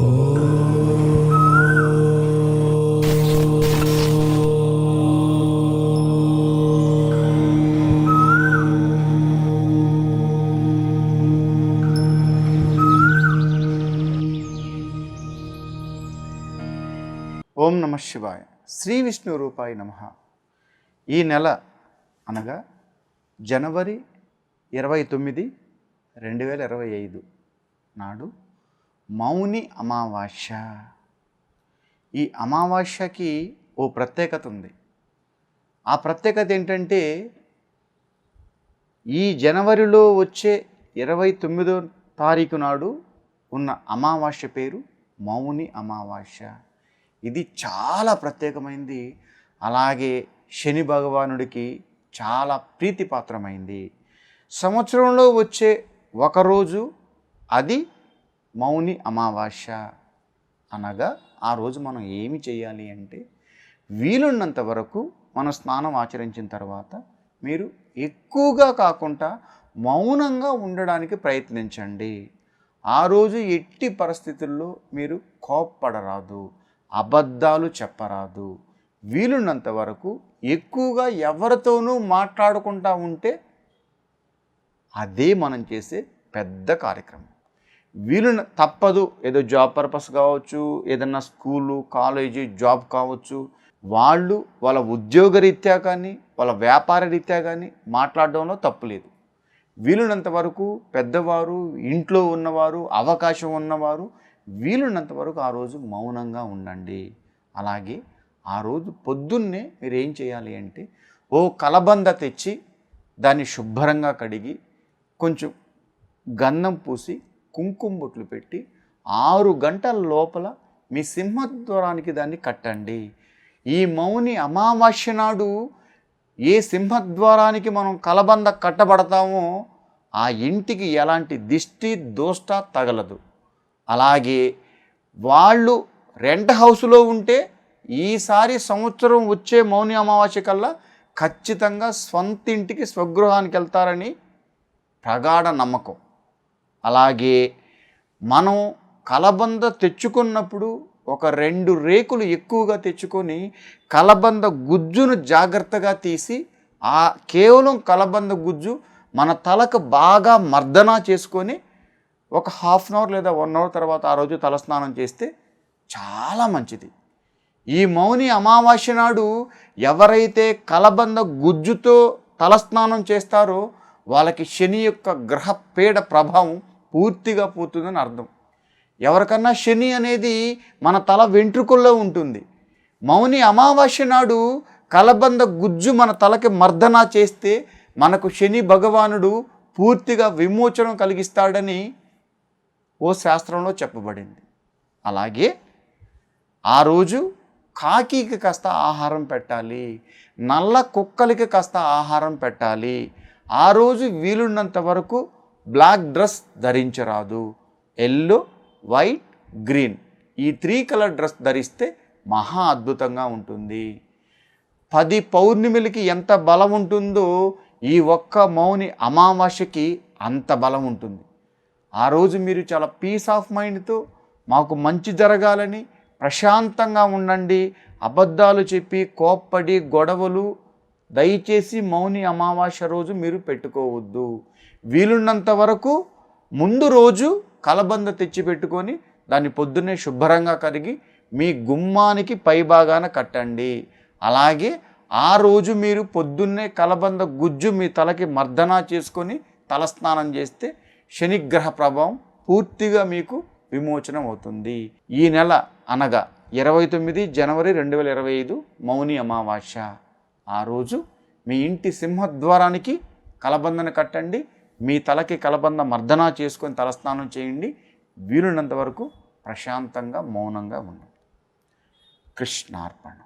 ఓం నమ శివాయ. శ్రీ విష్ణు రూపాయి నమ. ఈ నెల అనగా జనవరి ఇరవై తొమ్మిది రెండు వేల ఇరవై ఐదు నాడు మౌని అమావాస్య. ఈ అమావాస్యకి ఓ ప్రత్యేకత ఉంది. ఆ ప్రత్యేకత ఏంటంటే ఈ జనవరిలో వచ్చే ఇరవై తొమ్మిదో తారీఖు నాడు ఉన్న అమావాస్య పేరు మౌని అమావాస్య. ఇది చాలా ప్రత్యేకమైంది. అలాగే శని భగవానుడికి చాలా ప్రీతిపాత్రమైంది. సంవత్సరంలో వచ్చే ఒకరోజు అది మౌని అమావాస్య అనగా ఆ రోజు మనం ఏమి చేయాలి అంటే వీలున్నంత వరకు మన స్నానం ఆచరించిన తర్వాత మీరు ఎక్కువగా కాకుండా మౌనంగా ఉండడానికి ప్రయత్నించండి. ఆ రోజు ఎట్టి పరిస్థితుల్లో మీరు కోప్పడరాదు అబద్ధాలు చెప్పరాదు. వీలున్నంత వరకు ఎక్కువగా ఎవరితోనూ మాట్లాడుకుంటా ఉంటే అదే మనం చేసే పెద్ద కార్యక్రమం. వీలు తప్పదు. ఏదో జాబ్ పర్పస్ కావచ్చు ఏదన్నా స్కూలు కాలేజీ జాబ్ కావచ్చు. వాళ్ళు వాళ్ళ ఉద్యోగ రీత్యా కానీ వాళ్ళ వ్యాపార రీత్యా కానీ మాట్లాడడంలో తప్పులేదు వీలున్నంత వరకు పెద్దవారు ఇంట్లో ఉన్నవారు అవకాశం ఉన్నవారు వీలున్నంత వరకు ఆ రోజు మౌనంగా ఉండండి. అలాగే ఆ రోజు పొద్దున్నే మీరు ఏం చేయాలి అంటే ఓ కలబంద తెచ్చి దాన్ని శుభ్రంగా కడిగి కొంచెం గంధం పూసి కుంకుమ బొట్లు పెట్టి ఆరు గంటల లోపల మీ సింహద్వారానికి దాన్ని కట్టండి. ఈ మౌని అమావాస్య నాడు ఏ సింహద్వారానికి మనం కలబంద కట్టబడతామో ఆ ఇంటికి ఎలాంటి దిష్టి దోష్ట తగలదు. అలాగే వాళ్ళు రెంట్ హౌస్లో ఉంటే ఈసారి సంవత్సరం వచ్చే మౌని అమావాస్య కల్లా ఖచ్చితంగా స్వంత ఇంటికి స్వగృహానికి వెళ్తారని ప్రగాఢ నమ్మకం. అలాగే మనం కలబంద తెచ్చుకున్నప్పుడు ఒక రెండు రేకులు ఎక్కువగా తెచ్చుకొని కలబంద గుజ్జును జాగ్రత్తగా తీసి ఆ కేవలం కలబంద గుజ్జు మన తలకు బాగా మర్దన చేసుకొని ఒక హాఫ్ అన్ అవర్ లేదా వన్ అవర్ తర్వాత ఆ రోజు తలస్నానం చేస్తే చాలా మంచిది. ఈ మౌని అమావాస్య నాడు ఎవరైతే కలబంద గుజ్జుతో తలస్నానం చేస్తారో వాళ్ళకి శని యొక్క గ్రహ పీడ ప్రభావం పూర్తిగా పోతుందని అర్థం. ఎవరికన్నా శని అనేది మన తల వెంట్రుకల్లో ఉంటుంది. మౌని అమావాస్య నాడు కలబంద గుజ్జు మన తలకి మర్దన చేస్తే మనకు శని భగవానుడు పూర్తిగా విమోచనం కలిగిస్తాడని ఓ శాస్త్రంలో చెప్పబడింది. అలాగే ఆ రోజు కాకికి కాస్త ఆహారం పెట్టాలి నల్ల కుక్కలకి కాస్త ఆహారం పెట్టాలి. ఆ రోజు వీలున్నంత వరకు black dress ధరించరాదు. Yellow white green. ఈ త్రీ కలర్ డ్రెస్ ధరిస్తే మహా అద్భుతంగా ఉంటుంది. పది పౌర్ణమిలకి ఎంత బలం ఉంటుందో ఈ ఒక్క మౌని అమావాస్యకి అంత బలం ఉంటుంది. ఆ రోజు మీరు చాలా పీస్ ఆఫ్ మైండ్తో మాకు మంచి జరగాలని ప్రశాంతంగా ఉండండి. అబద్ధాలు చెప్పి కోప్పడి గొడవలు దయచేసి మౌని అమావాస్య రోజు మీరు పెట్టుకోవద్దు. వీలున్నంత వరకు ముందు రోజు కలబంద తెచ్చి పెట్టుకొని దాన్ని పొద్దున్నే శుభ్రంగా కరిగి మీ గుమ్మానికి పైభాగాన కట్టండి. అలాగే ఆ రోజు మీరు పొద్దున్నే కలబంద గుజ్జు మీ తలకి మర్దనా చేసుకొని తలస్నానం చేస్తే శనిగ్రహ ప్రభావం పూర్తిగా మీకు విమోచనం అవుతుంది. ఈ నెల అనగా ఇరవై తొమ్మిది జనవరి రెండు వేల ఇరవై ఐదు మౌని అమావాస్య. ఆ రోజు మీ ఇంటి సింహద్వారానికి కలబందను కట్టండి మీ తలకి కలబంద మర్దనా చేసుకొని తలస్నానం చేయండి వీలున్నంత వరకు ప్రశాంతంగా మౌనంగా ఉండండి. కృష్ణార్పణ.